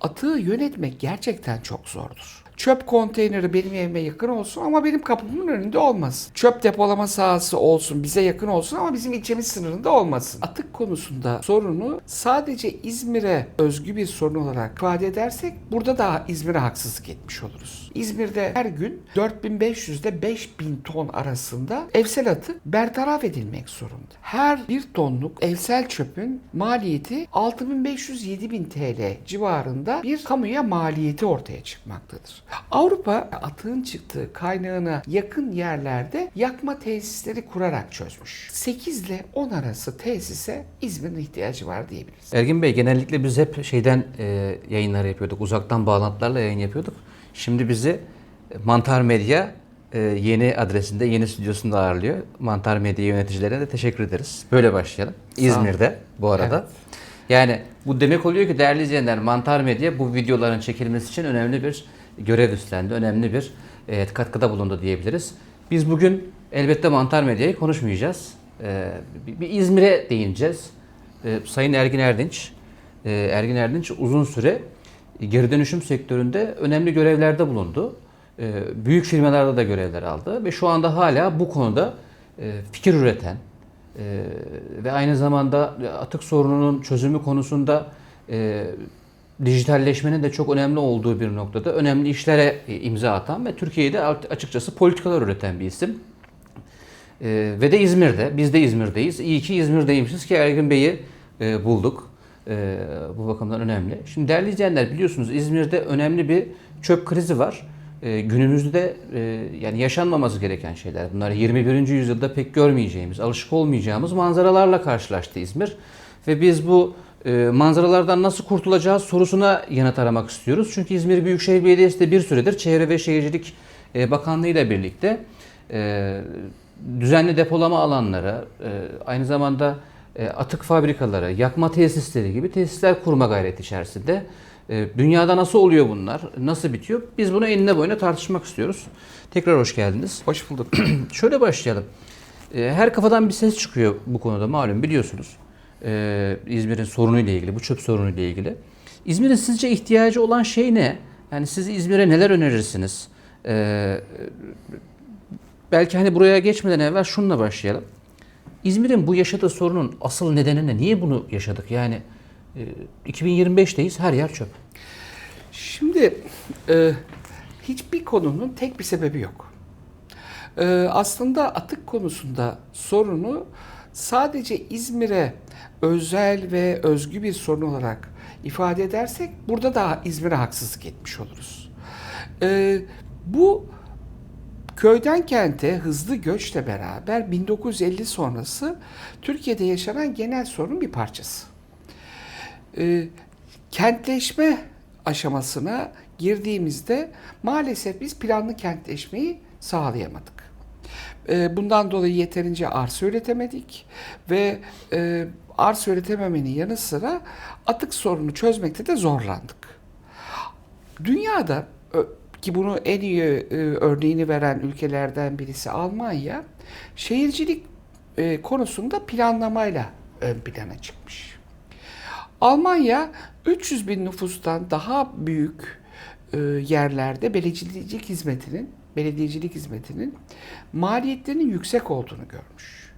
Atığı yönetmek gerçekten çok zordur. Çöp konteyneri benim evime yakın olsun ama benim kapımın önünde olmasın. Çöp depolama sahası olsun, bize yakın olsun ama bizim ilçemiz sınırında olmasın. Atık konusunda sorunu sadece İzmir'e özgü bir sorun olarak ifade edersek burada da İzmir'e haksızlık etmiş oluruz. İzmir'de her gün 4500 ile 5000 ton arasında evsel atık bertaraf edilmek zorunda. Her bir tonluk evsel çöpün maliyeti 6500-7000 TL civarında bir kamuya maliyeti ortaya çıkmaktadır. Avrupa atığın çıktığı kaynağına yakın yerlerde yakma tesisleri kurarak çözmüş. 8 ile 10 arası tesise İzmir'in ihtiyacı var diyebiliriz. Ergin Bey genellikle biz hep şeyden e, yayınlar yapıyorduk. Uzaktan bağlantılarla yayın yapıyorduk. Şimdi bizi e, Mantar Medya e, yeni adresinde, yeni stüdyosunda ağırlıyor. Mantar Medya yöneticilerine de teşekkür ederiz. Böyle başlayalım. İzmir'de bu arada. Evet. Yani bu demek oluyor ki değerli izleyenler Mantar Medya bu videoların çekilmesi için önemli bir görev üstlendi. Önemli bir e, katkıda bulundu diyebiliriz. Biz bugün elbette Mantar Medya'yı konuşmayacağız. E, bir, bir İzmir'e değineceğiz. E, Sayın Ergin Erdinç, e, Ergin Erdinç uzun süre geri dönüşüm sektöründe önemli görevlerde bulundu. E, büyük firmalarda da görevler aldı ve şu anda hala bu konuda e, fikir üreten e, ve aynı zamanda atık sorununun çözümü konusunda e, dijitalleşmenin de çok önemli olduğu bir noktada önemli işlere e, imza atan ve Türkiye'de açıkçası politikalar üreten bir isim. Ee, ve de İzmir'de. Biz de İzmir'deyiz. İyi ki İzmir'deymişiz ki Ergin Bey'i e, bulduk. E, bu bakımdan önemli. Şimdi değerli izleyenler biliyorsunuz İzmir'de önemli bir çöp krizi var. E, günümüzde e, yani yaşanmaması gereken şeyler. Bunlar 21. yüzyılda pek görmeyeceğimiz, alışık olmayacağımız manzaralarla karşılaştı İzmir. Ve biz bu manzaralardan nasıl kurtulacağız sorusuna yanıt aramak istiyoruz. Çünkü İzmir Büyükşehir Belediyesi de bir süredir Çevre ve Şehircilik e, Bakanlığı ile birlikte e, düzenli depolama alanları, e, aynı zamanda atık fabrikaları, yakma tesisleri gibi tesisler kurma gayreti içerisinde. Dünyada nasıl oluyor bunlar? Nasıl bitiyor? Biz bunu enine boyuna tartışmak istiyoruz. Tekrar hoş geldiniz. Hoş bulduk. Şöyle başlayalım. Her kafadan bir ses çıkıyor bu konuda malum biliyorsunuz. E, İzmir'in sorunuyla ilgili, bu çöp sorunuyla ilgili. İzmir'in sizce ihtiyacı olan şey ne? Yani siz İzmir'e neler önerirsiniz? E, belki hani buraya geçmeden evvel şununla başlayalım. İzmir'in bu yaşadığı sorunun asıl nedeni ne? Niye bunu yaşadık? Yani e, 2025'teyiz her yer çöp. Şimdi e, hiçbir konunun tek bir sebebi yok. E, aslında atık konusunda sorunu sadece İzmir'e özel ve özgü bir sorun olarak ifade edersek burada da İzmir'e haksızlık etmiş oluruz. E, bu köyden kente hızlı göçle beraber 1950 sonrası Türkiye'de yaşanan genel sorunun bir parçası. E, kentleşme aşamasına girdiğimizde maalesef biz planlı kentleşmeyi sağlayamadık. E, bundan dolayı yeterince arsa üretemedik ve e, arsa üretememenin yanı sıra atık sorunu çözmekte de zorlandık. Dünyada ö- ki bunu en iyi e, örneğini veren ülkelerden birisi Almanya, şehircilik e, konusunda planlamayla ön plana çıkmış. Almanya 300 bin nüfustan daha büyük e, yerlerde belediyecilik hizmetinin belediyecilik hizmetinin maliyetlerinin yüksek olduğunu görmüş.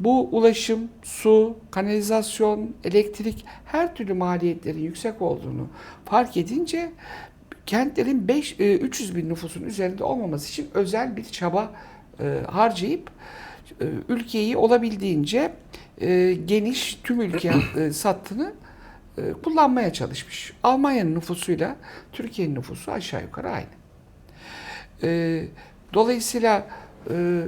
Bu ulaşım, su, kanalizasyon, elektrik her türlü maliyetlerin yüksek olduğunu fark edince kentlerin 5 e, 300 bin nüfusun üzerinde olmaması için özel bir çaba e, harcayıp e, ülkeyi olabildiğince e, geniş tüm ülke e, sattığını e, kullanmaya çalışmış. Almanya'nın nüfusuyla Türkiye'nin nüfusu aşağı yukarı aynı. E, dolayısıyla e,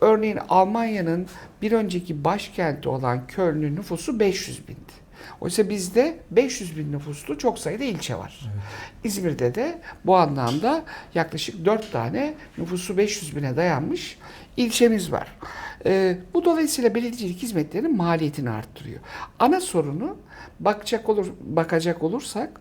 örneğin Almanya'nın bir önceki başkenti olan Köln'ün nüfusu 500 bindi. Oysa bizde 500 bin nüfuslu çok sayıda ilçe var. İzmir'de de bu anlamda yaklaşık 4 tane nüfusu 500 bine dayanmış ilçemiz var. Ee, bu dolayısıyla belediyecilik hizmetlerinin maliyetini arttırıyor. Ana sorunu bakacak olur bakacak olursak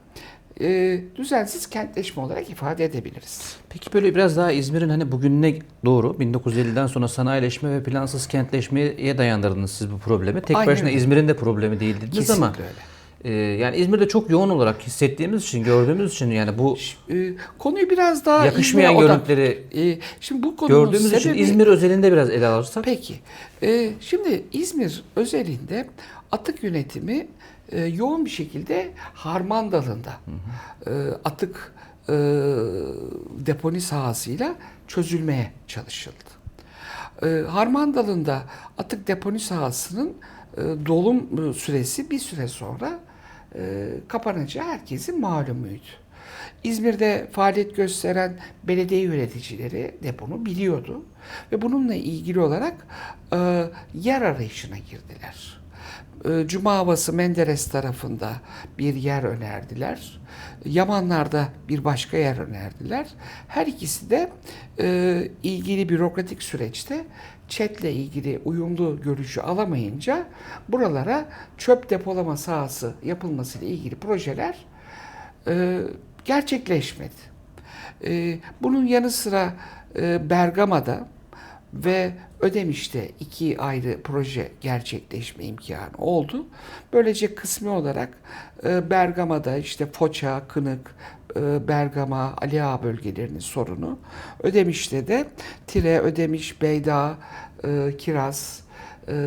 e, düzensiz kentleşme olarak ifade edebiliriz. Peki böyle biraz daha İzmir'in hani bugününe doğru 1950'den sonra sanayileşme ve plansız kentleşmeye dayandırdınız siz bu problemi. Tek Aynen başına öyle. İzmir'in de problemi değil dediniz ama Kesinlikle e, yani İzmir'de çok yoğun olarak hissettiğimiz için, gördüğümüz için yani bu E, konuyu biraz daha yakışmayan görüntüleri E, şimdi bu konunun gördüğümüz için sebebi- İzmir özelinde biraz ele alırsak Peki. Ee, şimdi İzmir özelinde atık yönetimi e, yoğun bir şekilde Harmandalı'nda e, atık e, deponi sahasıyla çözülmeye çalışıldı. E, Harmandalı'nda atık deponi sahasının e, dolum e, süresi bir süre sonra e, kapanacağı herkesin malumuydu. İzmir'de faaliyet gösteren belediye yöneticileri deponu biliyordu ve bununla ilgili olarak e, yer arayışına girdiler. E, Cuma Havası Menderes tarafında bir yer önerdiler. Yamanlar'da bir başka yer önerdiler. Her ikisi de e, ilgili bürokratik süreçte ÇED'le ilgili uyumlu görüşü alamayınca buralara çöp depolama sahası yapılmasıyla ilgili projeler e, gerçekleşmedi. E, bunun yanı sıra e, Bergama'da ve Ödemiş'te iki ayrı proje gerçekleşme imkanı oldu. Böylece kısmi olarak e, Bergama'da işte Foça, Kınık, e, Bergama, Ali Ağa bölgelerinin sorunu, Ödemiş'te de Tire, Ödemiş, Beyda, e, Kiraz,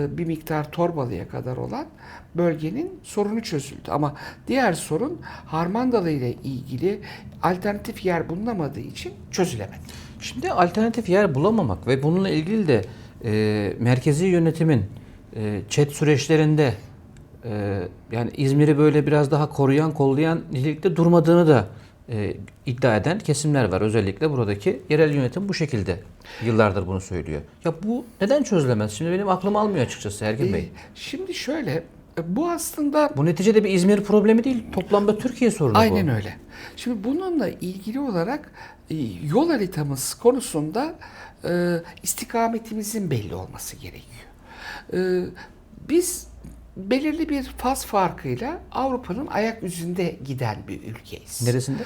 bir miktar Torbalı'ya kadar olan bölgenin sorunu çözüldü. Ama diğer sorun Harmandalı ile ilgili alternatif yer bulunamadığı için çözülemedi. Şimdi alternatif yer bulamamak ve bununla ilgili de e, merkezi yönetimin e, chat süreçlerinde e, yani İzmir'i böyle biraz daha koruyan, kollayan nitelikte durmadığını da e, iddia eden kesimler var. Özellikle buradaki yerel yönetim bu şekilde yıllardır bunu söylüyor. Ya bu neden çözülemez? Şimdi benim aklım almıyor açıkçası Ergin Bey. E, Şimdi şöyle, e, bu aslında Bu neticede bir İzmir problemi değil, toplamda Türkiye sorunu bu. Aynen öyle. Şimdi bununla ilgili olarak e, yol haritamız konusunda e, istikametimizin belli olması gerekiyor. E, biz belirli bir faz farkıyla Avrupa'nın ayak yüzünde giden bir ülkeyiz. Neresinde?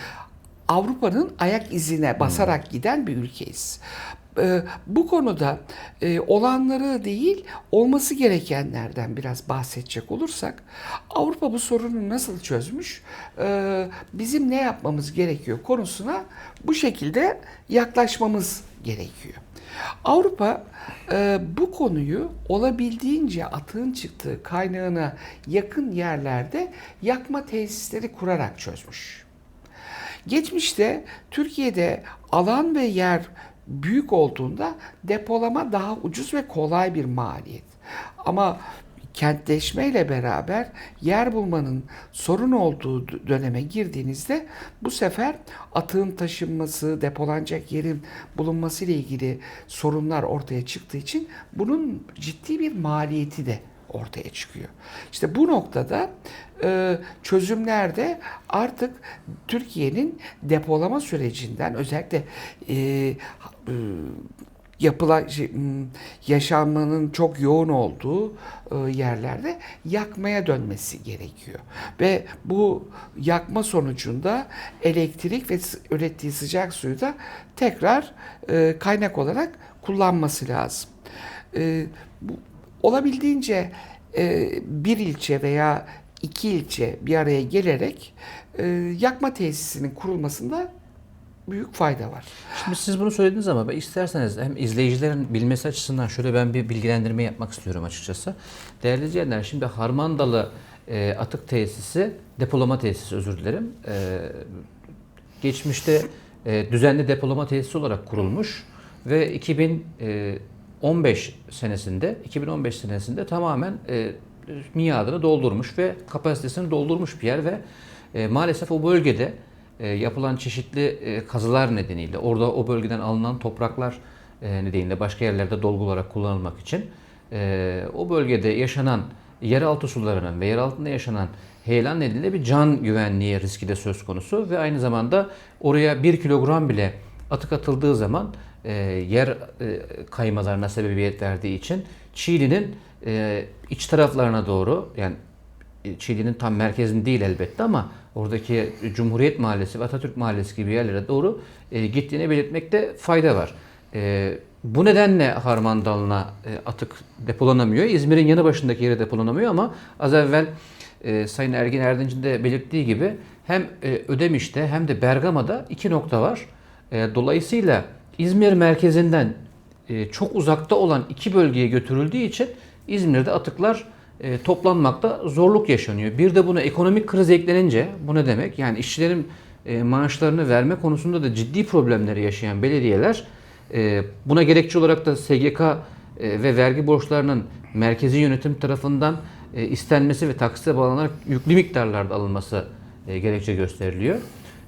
Avrupa'nın ayak izine basarak giden bir ülkeyiz. Ee, bu konuda e, olanları değil, olması gerekenlerden biraz bahsedecek olursak, Avrupa bu sorunu nasıl çözmüş, Ee, bizim ne yapmamız gerekiyor konusuna bu şekilde yaklaşmamız gerekiyor. Avrupa e, bu konuyu olabildiğince atığın çıktığı kaynağına yakın yerlerde yakma tesisleri kurarak çözmüş. Geçmişte Türkiye'de alan ve yer büyük olduğunda depolama daha ucuz ve kolay bir maliyet. Ama kentleşmeyle beraber yer bulmanın sorun olduğu döneme girdiğinizde bu sefer atığın taşınması, depolanacak yerin bulunması ile ilgili sorunlar ortaya çıktığı için bunun ciddi bir maliyeti de ortaya çıkıyor. İşte bu noktada e, çözümlerde artık Türkiye'nin depolama sürecinden özellikle e, e, yapılan şey, m, yaşanmanın çok yoğun olduğu e, yerlerde yakmaya dönmesi gerekiyor. Ve bu yakma sonucunda elektrik ve ürettiği sıcak suyu da tekrar e, kaynak olarak kullanması lazım. E, bu, olabildiğince bir ilçe veya iki ilçe bir araya gelerek yakma tesisinin kurulmasında büyük fayda var. Şimdi siz bunu söylediniz ama ben isterseniz hem izleyicilerin bilmesi açısından şöyle ben bir bilgilendirme yapmak istiyorum açıkçası. Değerli izleyenler şimdi Harmandalı e, atık tesisi, depolama tesisi özür dilerim. E, geçmişte e, düzenli depolama tesisi olarak kurulmuş ve 2015 senesinde 2015 senesinde tamamen e, miadını doldurmuş ve kapasitesini doldurmuş bir yer ve e, maalesef o bölgede e, yapılan çeşitli e, kazılar nedeniyle orada o bölgeden alınan topraklar e, nedeniyle başka yerlerde dolgu olarak kullanılmak için e, o bölgede yaşanan yeraltı sularının ve yer altında yaşanan heyelan nedeniyle bir can güvenliği riski de söz konusu ve aynı zamanda oraya 1 kilogram bile atık atıldığı zaman e, yer e, kaymalarına sebebiyet verdiği için Çiğli'nin e, iç taraflarına doğru yani Çiğli'nin tam merkezinde değil elbette ama oradaki Cumhuriyet Mahallesi ve Atatürk Mahallesi gibi yerlere doğru e, gittiğini belirtmekte fayda var. E, bu nedenle Harman Dalı'na e, atık depolanamıyor. İzmir'in yanı başındaki yere depolanamıyor ama az evvel e, Sayın Ergin Erdinç'in de belirttiği gibi hem e, Ödemiş'te hem de Bergama'da iki nokta var. E, dolayısıyla İzmir merkezinden e, çok uzakta olan iki bölgeye götürüldüğü için İzmir'de atıklar e, toplanmakta zorluk yaşanıyor. Bir de buna ekonomik kriz eklenince bu ne demek? Yani işçilerin e, maaşlarını verme konusunda da ciddi problemleri yaşayan belediyeler e, buna gerekçe olarak da SGK e, ve vergi borçlarının merkezi yönetim tarafından e, istenmesi ve taksite bağlanarak yüklü miktarlarda alınması e, gerekçe gösteriliyor.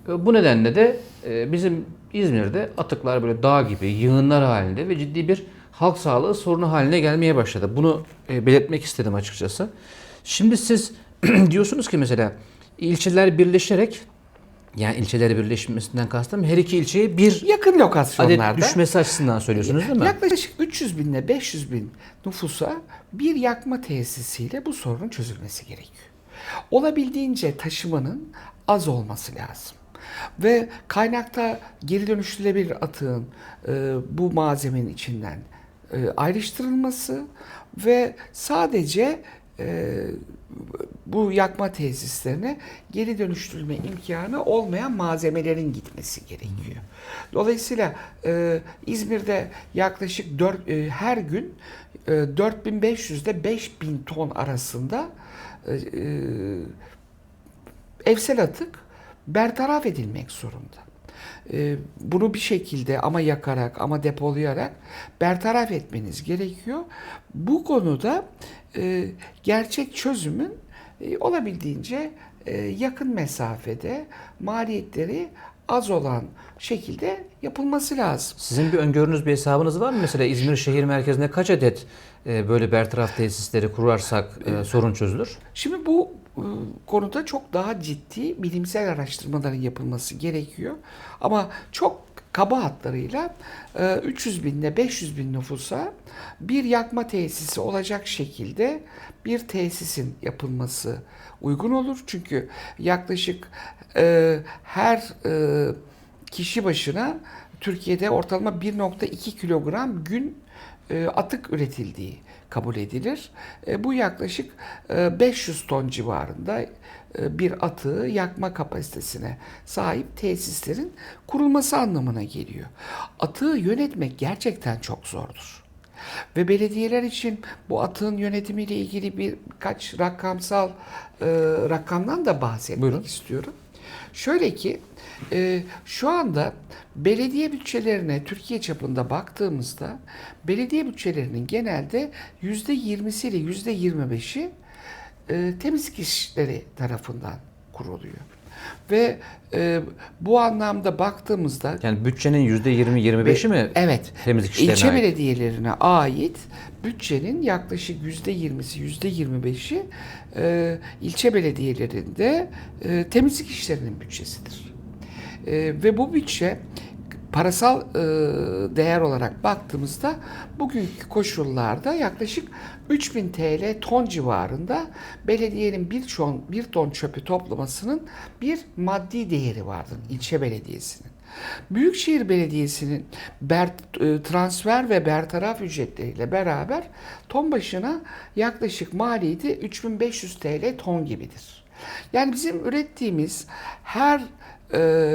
E, Bu nedenle de e, bizim İzmir'de atıklar böyle dağ gibi yığınlar halinde ve ciddi bir halk sağlığı sorunu haline gelmeye başladı. Bunu e, belirtmek istedim açıkçası. Şimdi siz diyorsunuz ki mesela ilçeler birleşerek yani ilçeler birleşmesinden kastım her iki ilçeye bir Yakın adet lokasyonlarda düşmesi açısından söylüyorsunuz değil mi? yaklaşık 300 bin ile 500 bin nüfusa bir yakma tesisiyle bu sorunun çözülmesi gerekiyor. Olabildiğince taşımanın az olması lazım. Ve kaynakta geri dönüştürülebilir atığın e, bu malzemenin içinden ayrıştırılması ve sadece e, bu yakma tesislerine geri dönüştürülme imkanı olmayan malzemelerin gitmesi gerekiyor. Dolayısıyla e, İzmir'de yaklaşık 4, e, her gün e, 4500 ile 5000 ton arasında e, e, evsel atık bertaraf edilmek zorunda. E, bunu bir şekilde ama yakarak ama depolayarak bertaraf etmeniz gerekiyor. Bu konuda e, gerçek çözümün e, olabildiğince e, yakın mesafede maliyetleri az olan şekilde yapılması lazım. Sizin bir öngörünüz, bir hesabınız var mı? Mesela İzmir şehir merkezinde kaç adet böyle bertaraf tesisleri kurarsak e, sorun çözülür? Şimdi bu konuda çok daha ciddi bilimsel araştırmaların yapılması gerekiyor. Ama çok kaba hatlarıyla e, 300 bin ile 500 bin nüfusa bir yakma tesisi olacak şekilde bir tesisin yapılması uygun olur. Çünkü yaklaşık e, her e, kişi başına Türkiye'de ortalama 1.2 kilogram gün atık üretildiği kabul edilir. E, Bu yaklaşık e, 500 ton civarında e, bir atığı yakma kapasitesine sahip tesislerin kurulması anlamına geliyor. Atığı yönetmek gerçekten çok zordur. Ve belediyeler için bu atığın yönetimiyle ilgili birkaç rakamsal e, rakamdan da bahsetmek Buyurun. istiyorum. Şöyle ki e, şu anda belediye bütçelerine Türkiye çapında baktığımızda belediye bütçelerinin genelde yüzde 20'si ile yüzde 25'i e, temizlik işleri tarafından kuruluyor. Ve e, bu anlamda baktığımızda Yani bütçenin %20-25'i mi Evet. temizlik işlerine İlçe ait? belediyelerine ait bütçenin yaklaşık yüzde yirmisi, yüzde yirmi beşi e, ilçe belediyelerinde e, temizlik işlerinin bütçesidir. E, ve bu bütçe parasal e, değer olarak baktığımızda bugünkü koşullarda yaklaşık 3000 TL ton civarında belediyenin bir ton, bir ton çöpü toplamasının bir maddi değeri vardır ilçe belediyesinin. Büyükşehir Belediyesi'nin ber, e, transfer ve bertaraf ücretleriyle beraber ton başına yaklaşık maliyeti 3500 TL ton gibidir. Yani bizim ürettiğimiz her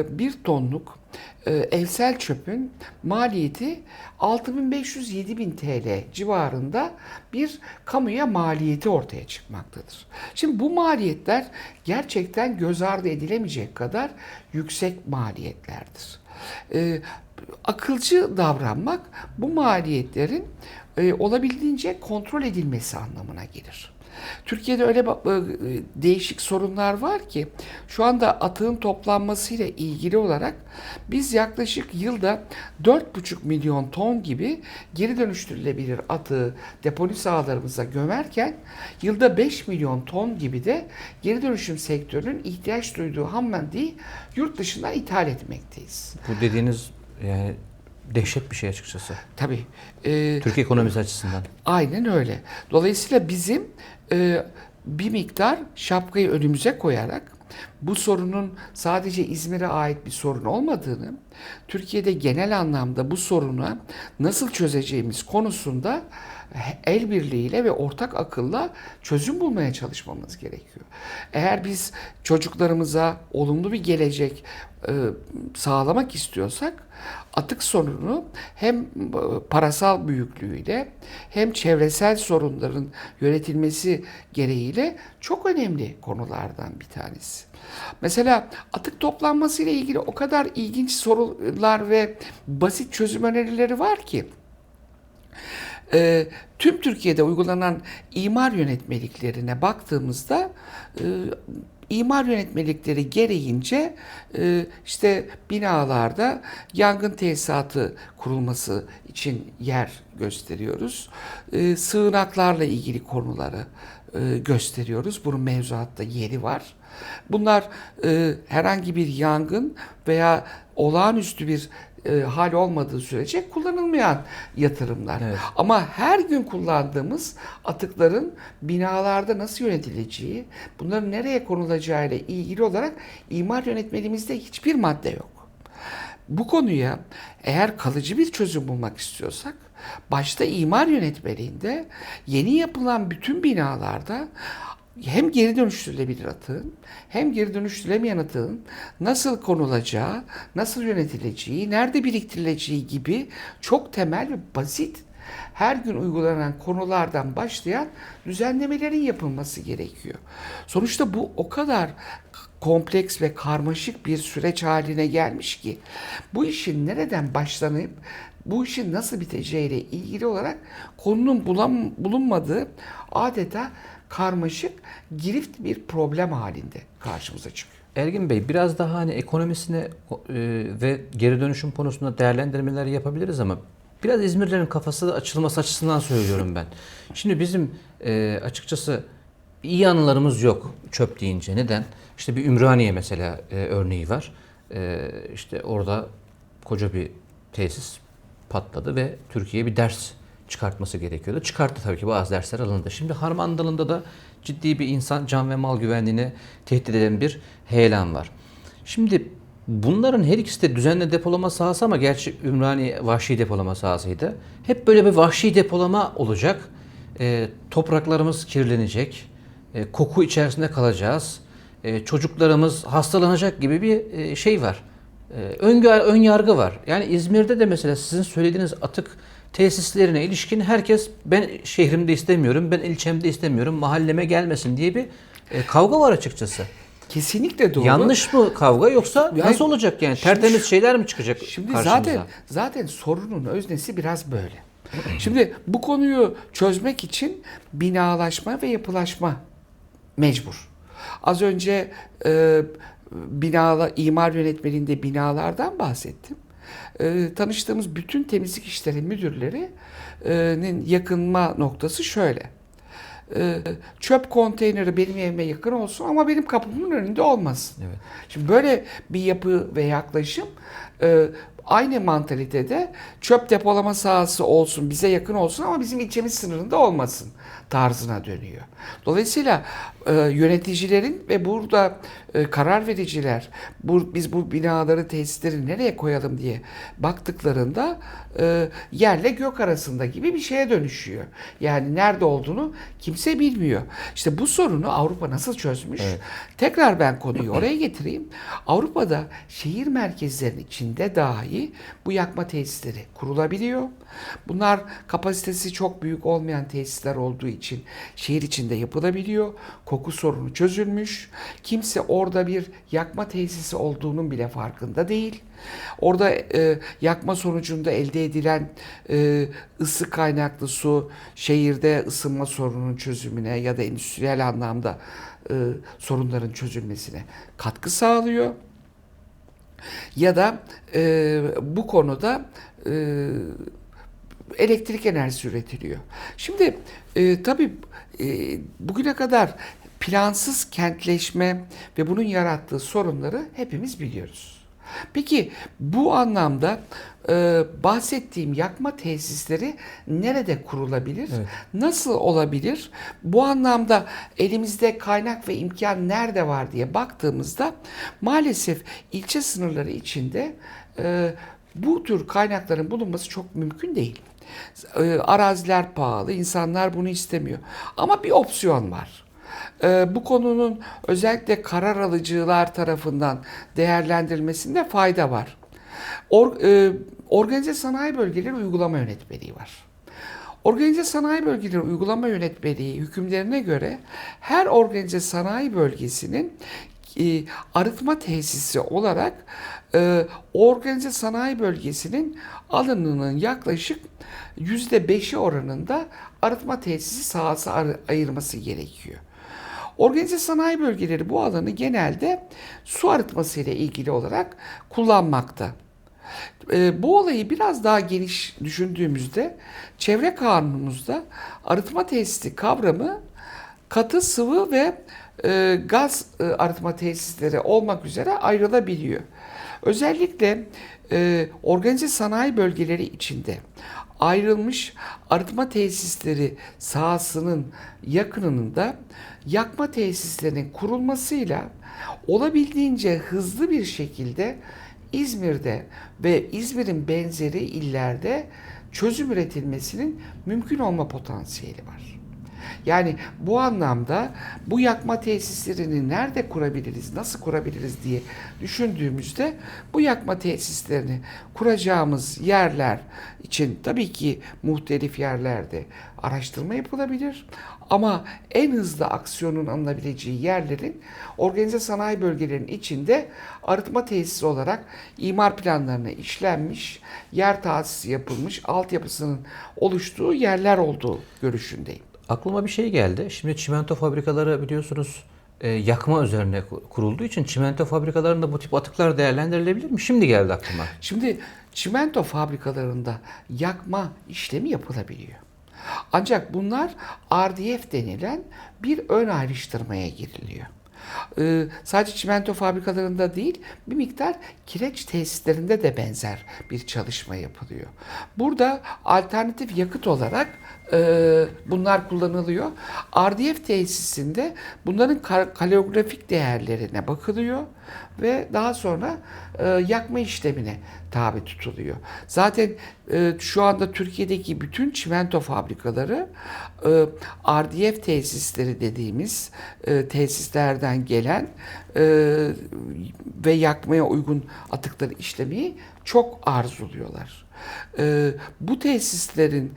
bir tonluk e, evsel çöpün maliyeti 6500-7000 TL civarında bir kamuya maliyeti ortaya çıkmaktadır. Şimdi bu maliyetler gerçekten göz ardı edilemeyecek kadar yüksek maliyetlerdir. E, akılcı davranmak bu maliyetlerin e, olabildiğince kontrol edilmesi anlamına gelir. Türkiye'de öyle e, değişik sorunlar var ki şu anda atığın toplanmasıyla ilgili olarak biz yaklaşık yılda 4,5 milyon ton gibi geri dönüştürülebilir atığı deponi sahalarımıza gömerken yılda 5 milyon ton gibi de geri dönüşüm sektörünün ihtiyaç duyduğu ham maddeyi yurt dışından ithal etmekteyiz. Bu dediğiniz yani dehşet bir şey açıkçası. Tabii. e, Türkiye ekonomisi açısından. Aynen öyle. Dolayısıyla bizim e, bir miktar şapkayı önümüze koyarak bu sorunun sadece İzmir'e ait bir sorun olmadığını, Türkiye'de genel anlamda bu sorunu nasıl çözeceğimiz konusunda el birliğiyle ve ortak akılla çözüm bulmaya çalışmamız gerekiyor. Eğer biz çocuklarımıza olumlu bir gelecek e, sağlamak istiyorsak atık sorunu hem e, parasal büyüklüğüyle hem çevresel sorunların yönetilmesi gereğiyle çok önemli konulardan bir tanesi. Mesela atık toplanması ile ilgili o kadar ilginç sorular ve basit çözüm önerileri var ki e, tüm Türkiye'de uygulanan imar yönetmeliklerine baktığımızda e, imar yönetmelikleri gereğince e, işte binalarda yangın tesisatı kurulması için yer gösteriyoruz. E, sığınaklarla ilgili konuları e, gösteriyoruz. Bunun mevzuatta yeri var. Bunlar herhangi bir yangın veya olağanüstü bir e, hal olmadığı sürece kullanılmayan yatırımlar. Evet. Ama her gün kullandığımız atıkların binalarda nasıl yönetileceği, bunların nereye konulacağı ile ilgili olarak imar yönetmeliğimizde hiçbir madde yok. Bu konuya eğer kalıcı bir çözüm bulmak istiyorsak başta imar yönetmeliğinde yeni yapılan bütün binalarda hem geri dönüştürülebilir atığın hem geri dönüştürülemeyen atığın nasıl konulacağı, nasıl yönetileceği, nerede biriktirileceği gibi çok temel ve basit her gün uygulanan konulardan başlayan düzenlemelerin yapılması gerekiyor. Sonuçta bu o kadar kompleks ve karmaşık bir süreç haline gelmiş ki bu işin nereden başlanıp bu işin nasıl biteceğiyle ilgili olarak konunun bulunmadığı adeta karmaşık, girift bir problem halinde karşımıza çıkıyor. Ergin Bey biraz daha hani ekonomisine e, ve geri dönüşüm konusunda değerlendirmeler yapabiliriz ama biraz İzmirlerin kafası açılması açısından söylüyorum ben. Şimdi bizim e, açıkçası iyi anılarımız yok çöp deyince. Neden? İşte bir Ümraniye mesela e, örneği var. İşte orada koca bir tesis patladı ve Türkiye'ye bir ders çıkartması gerekiyordu. Çıkarttı tabii ki bazı dersler alındı. Şimdi Harman Dalı'nda da ciddi bir insan can ve mal güvenliğini tehdit eden bir heyelan var. Şimdi bunların her ikisi de düzenli depolama sahası ama gerçi Ümraniye vahşi depolama sahasıydı. Hep böyle bir vahşi depolama olacak. E, topraklarımız kirlenecek. E, koku içerisinde kalacağız. E, çocuklarımız hastalanacak gibi bir e, şey var. E, öngö ön yargı var. Yani İzmir'de de mesela sizin söylediğiniz atık tesislerine ilişkin herkes ben şehrimde istemiyorum, ben ilçemde istemiyorum, mahalleme gelmesin diye bir e, kavga var açıkçası. Kesinlikle doğru. Yanlış mı kavga yoksa Yani nasıl olacak yani? şimdi- Tertemiz şeyler mi çıkacak Şimdi karşımıza? zaten zaten sorunun öznesi biraz böyle. Şimdi bu konuyu çözmek için binalaşma ve yapılaşma mecbur. Az önce e, binala imar yönetmeliğinde binalardan bahsettim. E, tanıştığımız bütün temizlik işleri müdürlerinin yakınma noktası şöyle. E, çöp konteyneri benim evime yakın olsun ama benim kapımın önünde olmasın. Evet. Şimdi böyle bir yapı ve yaklaşım e, aynı mantalitede çöp depolama sahası olsun, bize yakın olsun ama bizim ilçemiz sınırında olmasın tarzına dönüyor. Dolayısıyla e, yöneticilerin ve burada e, karar vericiler bu, biz bu binaları, tesisleri nereye koyalım diye baktıklarında e, yerle gök arasında gibi bir şeye dönüşüyor. Yani nerede olduğunu kimse bilmiyor. İşte bu sorunu Avrupa nasıl çözmüş? Evet. Tekrar ben konuyu oraya getireyim. Avrupa'da şehir merkezlerinin içinde dahi bu yakma tesisleri kurulabiliyor. Bunlar kapasitesi çok büyük olmayan tesisler olduğu için şehir içinde yapılabiliyor. Koku sorunu çözülmüş. Kimse orada bir yakma tesisi olduğunun bile farkında değil. Orada e, yakma sonucunda elde edilen e, ısı kaynaklı su şehirde ısınma sorununun çözümüne ya da endüstriyel anlamda e, sorunların çözülmesine katkı sağlıyor. Ya da e, bu konuda e, elektrik enerjisi üretiliyor. Şimdi e, tabii e, bugüne kadar plansız kentleşme ve bunun yarattığı sorunları hepimiz biliyoruz. Peki bu anlamda e, bahsettiğim yakma tesisleri nerede kurulabilir? Evet. Nasıl olabilir? Bu anlamda elimizde kaynak ve imkan nerede var diye baktığımızda maalesef ilçe sınırları içinde e, bu tür kaynakların bulunması çok mümkün değil. E, araziler pahalı, insanlar bunu istemiyor. Ama bir opsiyon var. E, bu konunun özellikle karar alıcılar tarafından değerlendirilmesinde fayda var. Or, e, organize sanayi bölgeleri uygulama yönetmeliği var. Organize sanayi bölgeleri uygulama yönetmeliği hükümlerine göre her organize sanayi bölgesinin e, arıtma tesisi olarak e, organize sanayi bölgesinin alanının yaklaşık %5'i oranında arıtma tesisi sahası ayırması gerekiyor. Organize sanayi bölgeleri bu alanı genelde su arıtması ile ilgili olarak kullanmakta. E, bu olayı biraz daha geniş düşündüğümüzde çevre kanunumuzda arıtma tesisi kavramı katı sıvı ve e, gaz e, arıtma tesisleri olmak üzere ayrılabiliyor. Özellikle e, organize sanayi bölgeleri içinde ayrılmış arıtma tesisleri sahasının yakınında yakma tesislerinin kurulmasıyla olabildiğince hızlı bir şekilde İzmir'de ve İzmir'in benzeri illerde çözüm üretilmesinin mümkün olma potansiyeli var. Yani bu anlamda bu yakma tesislerini nerede kurabiliriz, nasıl kurabiliriz diye düşündüğümüzde bu yakma tesislerini kuracağımız yerler için tabii ki muhtelif yerlerde araştırma yapılabilir. Ama en hızlı aksiyonun alınabileceği yerlerin organize sanayi bölgelerinin içinde arıtma tesisi olarak imar planlarına işlenmiş, yer tahsisi yapılmış, altyapısının oluştuğu yerler olduğu görüşündeyim. Aklıma bir şey geldi. Şimdi çimento fabrikaları biliyorsunuz e, yakma üzerine ku- kurulduğu için çimento fabrikalarında bu tip atıklar değerlendirilebilir mi? Şimdi geldi aklıma. Şimdi çimento fabrikalarında yakma işlemi yapılabiliyor. Ancak bunlar RDF denilen bir ön ayrıştırmaya giriliyor. Ee, sadece çimento fabrikalarında değil, bir miktar kireç tesislerinde de benzer bir çalışma yapılıyor. Burada alternatif yakıt olarak bunlar kullanılıyor. RDF tesisinde bunların kaligrafik değerlerine bakılıyor ve daha sonra e, yakma işlemine tabi tutuluyor. Zaten e, şu anda Türkiye'deki bütün çimento fabrikaları e, RDF tesisleri dediğimiz tesislerden gelen ve yakmaya uygun atıkları işlemeyi çok arzuluyorlar. E, bu tesislerin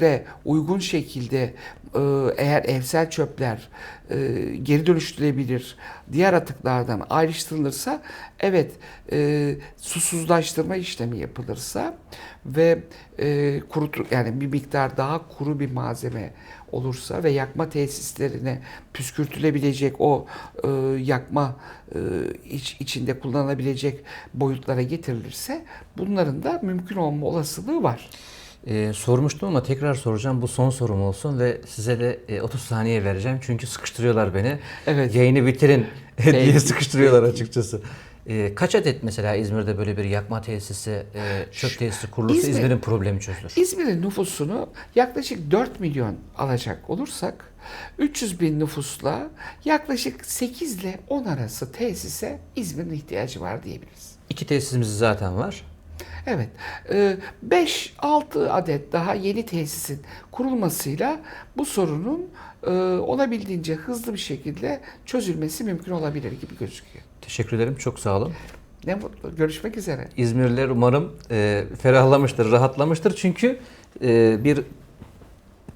re uygun şekilde e, eğer evsel çöpler e, geri dönüştürülebilir diğer atıklardan ayrıştırılırsa evet e, susuzlaştırma işlemi yapılırsa ve e, kurutu yani bir miktar daha kuru bir malzeme olursa ve yakma tesislerine püskürtülebilecek o e, yakma e, iç, içinde kullanılabilecek boyutlara getirilirse bunların da mümkün olma olasılığı var. E, sormuştum ama tekrar soracağım. Bu son sorum olsun ve size de e, 30 saniye vereceğim. Çünkü sıkıştırıyorlar beni. Evet. Yayını bitirin diye sıkıştırıyorlar açıkçası. E, kaç adet mesela İzmir'de böyle bir yakma tesisi, e, çöp tesisi kurulursa İzmir- İzmir'in problemi çözülür? İzmir'in nüfusunu yaklaşık 4 milyon alacak olursak 300 bin nüfusla yaklaşık 8 ile 10 arası tesise İzmir'in ihtiyacı var diyebiliriz. İki tesisimiz zaten var. Evet, 5-6 adet daha yeni tesisin kurulmasıyla bu sorunun e, olabildiğince hızlı bir şekilde çözülmesi mümkün olabilir gibi gözüküyor. Teşekkür ederim. Çok sağ olun. Ne mutlu, görüşmek üzere. İzmirliler umarım e, ferahlamıştır, rahatlamıştır. Çünkü e, bir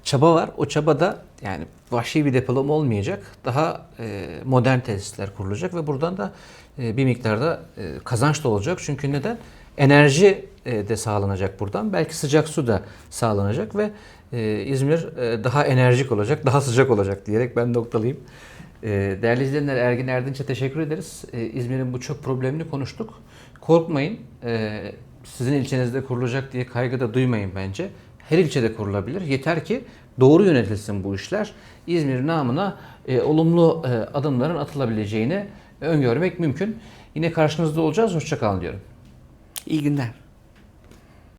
çaba var. O çabada yani vahşi bir depolama olmayacak. Daha e, modern tesisler kurulacak ve buradan da e, bir miktarda e, kazanç da olacak. Çünkü neden? Enerji e, de sağlanacak buradan. Belki sıcak su da sağlanacak ve e, İzmir e, daha enerjik olacak, daha sıcak olacak diyerek ben noktalayayım. E, değerli izleyenler Ergin Erdinç'e teşekkür ederiz. E, İzmir'in bu çok problemini konuştuk. Korkmayın. E, sizin ilçenizde kurulacak diye kaygı da duymayın bence. Her ilçede kurulabilir. Yeter ki doğru yönetilsin bu işler. İzmir namına e, olumlu e, adımların atılabileceğini öngörmek mümkün. Yine karşınızda olacağız. Hoşçakalın diyorum. İyi günler.